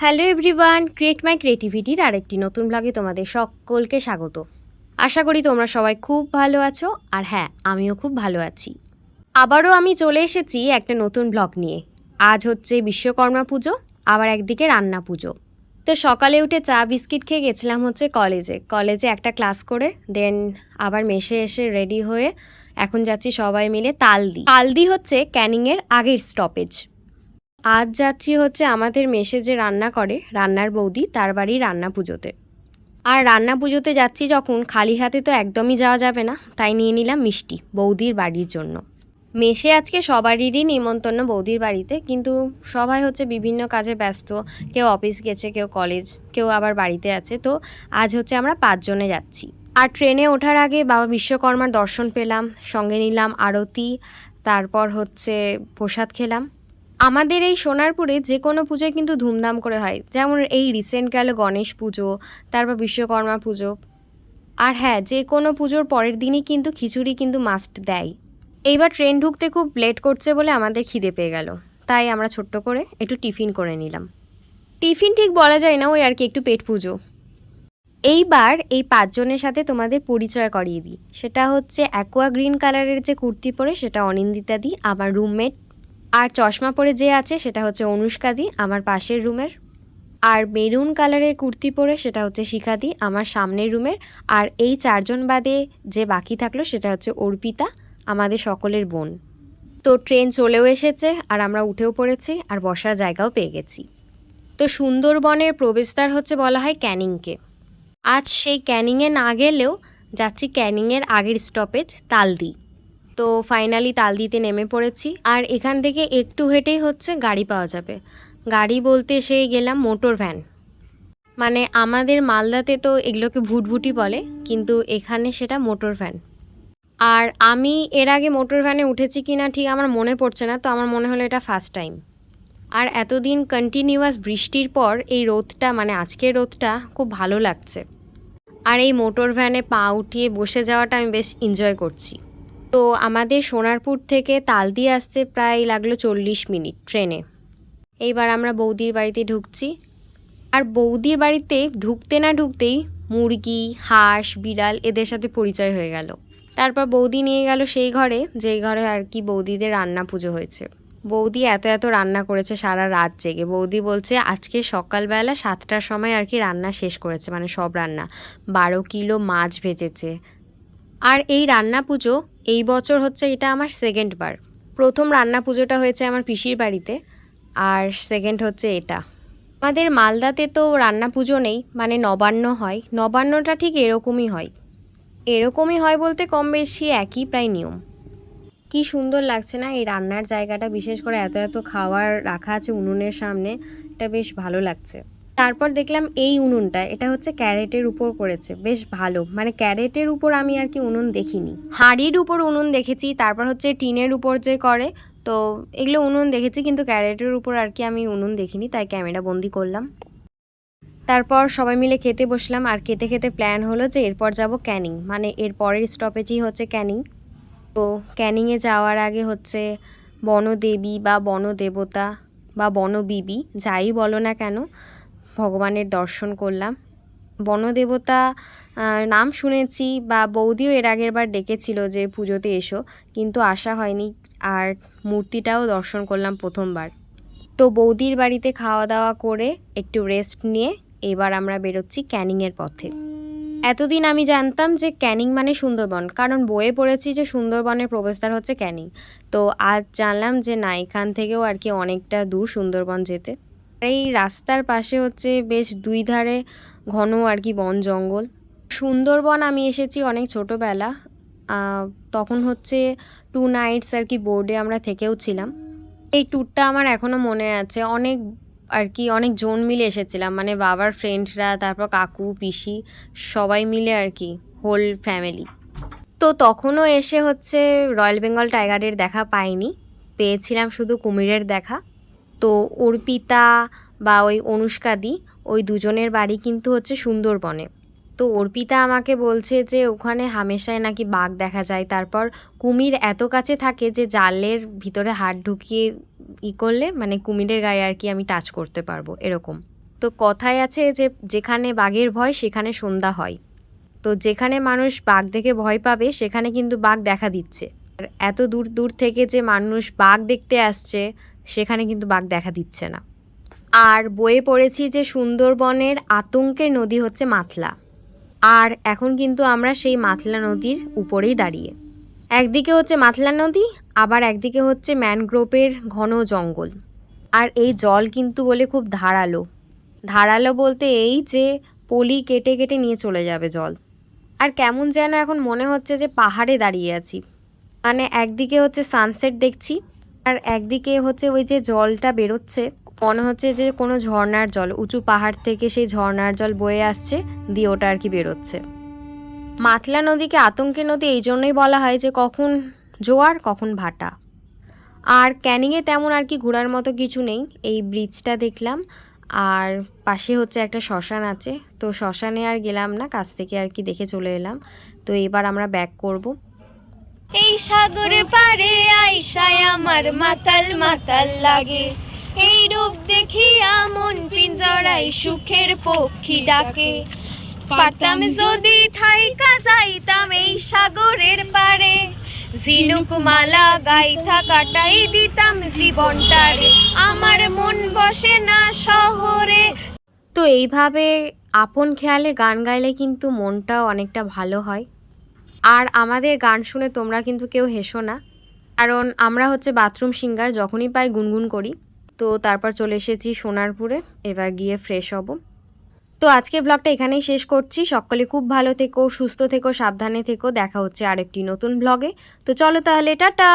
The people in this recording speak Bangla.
হ্যালো এভরিওয়ান ক্রিয়েট মাই ক্রিয়েটিভিটির আরেকটি নতুন ব্লগে তোমাদের সকলকে স্বাগত। আশা করি তোমরা সবাই খুব ভালো আছো, আর হ্যাঁ আমিও খুব ভালো আছি। আবারও আমি চলে এসেছি একটা নতুন ব্লগ নিয়ে। আজ হচ্ছে বিশ্বকর্মা পুজো, আবার একদিকে রান্না পুজো। তো সকালে উঠে চা, বিস্কিট খেয়ে গেছিলাম হচ্ছে কলেজে কলেজে একটা ক্লাস করে দেন আবার মেশে এসে রেডি হয়ে এখন যাচ্ছি সবাই মিলে তালদি। তালদি হচ্ছে ক্যানিংয়ের আগের স্টপেজ আজ যাচ্ছি হচ্ছে আমাদের মেশে যে রান্না করে, রান্নার বৌদি, তার বাড়ি রান্না পুজোতে। আর রান্না পুজোতে যাচ্ছি যখন, খালি হাতে তো একদমই যাওয়া যাবে না, তাই নিয়ে নিলাম মিষ্টি, বৌদির বাড়ির জন্য। মেশে আজকে সবারই নিমন্ত্রণ বৌদির বাড়িতে, কিন্তু সবাই হচ্ছে বিভিন্ন কাজে ব্যস্ত, কেউ অফিস গেছে, কেউ কলেজ, কেউ আবার বাড়িতে আছে, তো আজ হচ্ছে আমরা পাঁচজনে যাচ্ছি। আর ট্রেনে ওঠার আগে বাবা বিশ্বকর্মার দর্শন পেলাম, সঙ্গে নিলাম আরতি, তারপর হচ্ছে প্রসাদ খেলাম। আমাদের এই সোনারপুরে যে কোনো পুজোয় কিন্তু ধুমধাম করে হয়। যেমন এই রিসেন্ট গেল গণেশ পুজো, তারপর বিশ্বকর্মা পুজো। আর হ্যাঁ যে কোনো পুজোর পরের দিনই কিন্তু খিচুড়ি কিন্তু মাস্ট দেয়। এইবার ট্রেন ঢুকতে খুব লেট করছে বলে আমাদের খিদে পেয়ে গেল। তাই আমরা ছোট্ট করে একটু টিফিন করে নিলাম। টিফিন ঠিক বলা যায় না, ওই আর কি, একটু পেট পুজো। এইবার এই পাঁচজনের সাথে তোমাদের পরিচয় করিয়ে দিই। সেটা হচ্ছে অ্যাকোয়া গ্রিন কালারের যে কুর্তি পরে, সেটা অনিন্দিতা দি, আমার রুমমেট আর চশমা পরে যে আছে সেটা হচ্ছে অনুষ্কাদি আমার পাশের রুমের। আর মেরুন কালারের কুর্তি পরে সেটা হচ্ছে শিখাদি আমার সামনের রুমের। আর এই চারজন বাদে যে বাকি থাকল সেটা হচ্ছে অর্পিতা, আমাদের সকলের বোন। তো ট্রেন চলেও এসেছে আর আমরা উঠেও পড়েছি আর বসার জায়গাও পেয়ে গেছি। তো সুন্দরবনের প্রবেশদ্বার হচ্ছে বলা হয় ক্যানিংকে। আজ সেই ক্যানিংয়ে না গেলেও যাচ্ছি ক্যানিংয়ের আগের স্টপেজ তালদি। তো ফাইনালি তালদিতে নেমে পড়েছি। আর এখান থেকে একটু হেঁটেই হচ্ছে গাড়ি পাওয়া যাবে। গাড়ি বলতে সেই গেলাম মোটর ভ্যান। মানে আমাদের মালদাতে তো এগুলোকে ভুটভুটি বলে, কিন্তু এখানে সেটা মোটর ভ্যান। আর আমি এর আগে মোটর ভ্যানে উঠেছি কি না ঠিক আমার মনে পড়ছে না, তো আমার মনে হলো এটা ফার্স্ট টাইম আর এতদিন কন্টিনিউয়াস বৃষ্টির পর এই রোদটা মানে আজকের রোদটা খুব ভালো লাগছে। আর এই মোটর ভ্যানে পা উঠিয়ে বসে যাওয়াটা আমি বেশ এনজয় করছি। তো আমাদের সোনারপুর থেকে তালদি আসতে প্রায় লাগল চল্লিশ মিনিট ট্রেনে। এইবার আমরা বৌদির বাড়িতে ঢুকছি। আর বৌদির বাড়িতে ঢুকতে না ঢুকতেই মুরগি, হাঁস, বিড়াল এদের সাথে পরিচয় হয়ে গেল। তারপর বৌদি নিয়ে গেল সেই ঘরে, যেই ঘরে আর কি বৌদিদের রান্না পুজো হয়েছে। বৌদি এত এত রান্না করেছে সারা রাত জেগে। বৌদি বলছে, আজকে সকালবেলা সাতটার সময় আর কি রান্না শেষ করেছে মানে সব রান্না। বারো কিলো মাছ ভেজেছে আর এই রান্না পুজো, এই বছর হচ্ছে এটা আমার সেকেন্ড বার। প্রথম রান্না পুজোটা হয়েছে আমার পিসির বাড়িতে, আর সেকেন্ড হচ্ছে এটা। আমাদের মালদাতে তো রান্না পুজো নেই মানে নবান্ন হয়। নবান্নটা ঠিক এরকমই হয়। এরকমই হয় বলতে কম বেশি একই প্রায় নিয়ম। কি সুন্দর লাগছে না এই রান্নার জায়গাটা, বিশেষ করে এত এত খাবার রাখা আছে উনুনের সামনে, এটা বেশ ভালো লাগছে। তারপর দেখলাম এই উনুনটা, এটা হচ্ছে ক্যারেটের উপর করেছে বেশ ভালো। মানে ক্যারেটের উপর আমি আর কি উনুন দেখিনি। হাঁড়ির উপর উনুন দেখেছি, তারপর হচ্ছে টিনের উপর যে করে, তো এগুলো উনুন দেখেছি, কিন্তু ক্যারেটের উপর আর কি আমি উনুন দেখিনি, তাই ক্যামেরা বন্দি করলাম। তারপর সবাই মিলে খেতে বসলাম, আর খেতে খেতে প্ল্যান হলো যে এরপর যাব ক্যানিং মানে এর পরের স্টপেজই হচ্ছে ক্যানিং। তো ক্যানিংয়ে যাওয়ার আগে হচ্ছে বনদেবী বা বনদেবতা বা বনবিবি, যাই বলো না কেন ভগবানের দর্শন করলাম। বনদেবতা নাম শুনেছি বা বৌদিও এর আগের বার ডেকেছিল যে পুজোতে এসো, কিন্তু আসা হয়নি আর মূর্তিটাও দর্শন করলাম প্রথমবার। তো বৌদির বাড়িতে খাওয়া দাওয়া করে একটু রেস্ট নিয়ে এবার আমরা বেরোচ্ছি ক্যানিংয়ের পথে। এতদিন আমি জানতাম যে ক্যানিং মানে সুন্দরবন, কারণ বইয়ে পড়েছি যে সুন্দরবনের প্রবেশদ্বার হচ্ছে ক্যানিং। তো আজ জানলাম যে না, এখান থেকেও আর কি অনেকটা দূর সুন্দরবন যেতে। এই রাস্তার পাশে হচ্ছে বেশ দুই ধারে ঘন আর কি বন জঙ্গল। সুন্দরবন আমি এসেছি অনেক ছোটোবেলা। তখন হচ্ছে টু নাইটস আর কি বোর্ডে আমরা থেকেও ছিলাম। এই ট্যুরটা আমার এখনও মনে আছে। অনেক আর কি অনেক জন মিলে এসেছিলাম। মানে বাবার ফ্রেন্ডরা তারপর কাকু, পিসি সবাই মিলে আর কি হোল ফ্যামিলি তো তখনও এসে হচ্ছে রয়্যাল বেঙ্গল টাইগারের দেখা পাইনি। পেয়েছিলাম শুধু কুমিরের দেখা। তো অর্পিতা বা ওই অনুষ্কাদি, ওই দুজনের বাড়ি কিন্তু হচ্ছে সুন্দরবনে। তো অর্পিতা আমাকে বলছে যে ওখানে হামেশায় নাকি বাঘ দেখা যায়। তারপর কুমির এত কাছে থাকে যে জালের ভিতরে হাত ঢুকিয়ে ই করলে মানে কুমিরের গায়ে আর কি আমি টাচ করতে পারব, এরকম। তো কথায় আছে যে যেখানে বাঘের ভয় সেখানে সন্ধ্যা হয়। তো যেখানে মানুষ বাঘ দেখে ভয় পাবে সেখানে কিন্তু বাঘ দেখা দিচ্ছে। আর এত দূর দূর থেকে যে মানুষ বাঘ দেখতে আসছে সেখানে কিন্তু বাঘ দেখা দিচ্ছে না। আর বয়ে পড়েছি যে সুন্দরবনের আতঙ্কের নদী হচ্ছে মাতলা আর এখন কিন্তু আমরা সেই মাতলা নদীর উপরেই দাঁড়িয়ে। একদিকে হচ্ছে মাতলা নদী, আবার একদিকে হচ্ছে ম্যানগ্রোভের ঘন জঙ্গল। আর এই জল কিন্তু বলে খুব ধারালো। ধারালো বলতে এই যে পলি কেটে কেটে নিয়ে চলে যাবে জল। আর কেমন যেন এখন মনে হচ্ছে যে পাহাড়ে দাঁড়িয়ে আছি। মানে একদিকে হচ্ছে সানসেট দেখছি আর একদিকে হচ্ছে ওই যে জলটা বেরোচ্ছে, মনে হচ্ছে যে কোনো ঝর্ণার জল, উঁচু পাহাড় থেকে সেই ঝর্ণার জল বয়ে আসছে, দিয়ে ওটা আর কি বেরোচ্ছে। মাতলা নদীকে আতঙ্কের নদী এই জন্যই বলা হয় যে কখন জোয়ার, কখন ভাটা। আর ক্যানিংয়ে তেমন আর কি ঘোরার মতো কিছু নেই, এই ব্রিজটা দেখলাম। আর পাশে হচ্ছে একটা শ্মশান আছে, তো শ্মশানে আর গেলাম না, কাছ থেকে আর কি দেখে চলে এলাম। তো এবার আমরা ব্যাক করব। এই সাগরে পারে আইসায় আমার মাতাল মাতাল লাগে। এই রূপ দেখিয়া মন পিঞ্জরাই সুখের পক্ষী ডাকে। পারতাম যদি থাইকা যাইতাম এই সাগরের পারে। ঝিনুক মালা গাইথা কাটাই দিতাম জীবনটারে। আমার মন বসে না শহরে। তো এইভাবে আপন খেয়ালে গান গাইলে কিন্তু মনটাও অনেকটা ভালো হয়। আর আমাদের গান শুনে তোমরা কিন্তু কেউ হেসো না। কারণ আমরা হচ্ছে বাথরুম সিঙ্গার, যখনই পাই গুনগুন করি। তো তারপর চলে এসেছি সোনারপুরে, এবার গিয়ে ফ্রেশ হব। তো আজকে ব্লগটা এখানেই শেষ করছি। সকলে খুব ভালো থেকো, সুস্থ থেকো, সাবধানে থেকো। দেখা হচ্ছে আরেকটি নতুন ব্লগে তো চলো তাহলে, টাটা!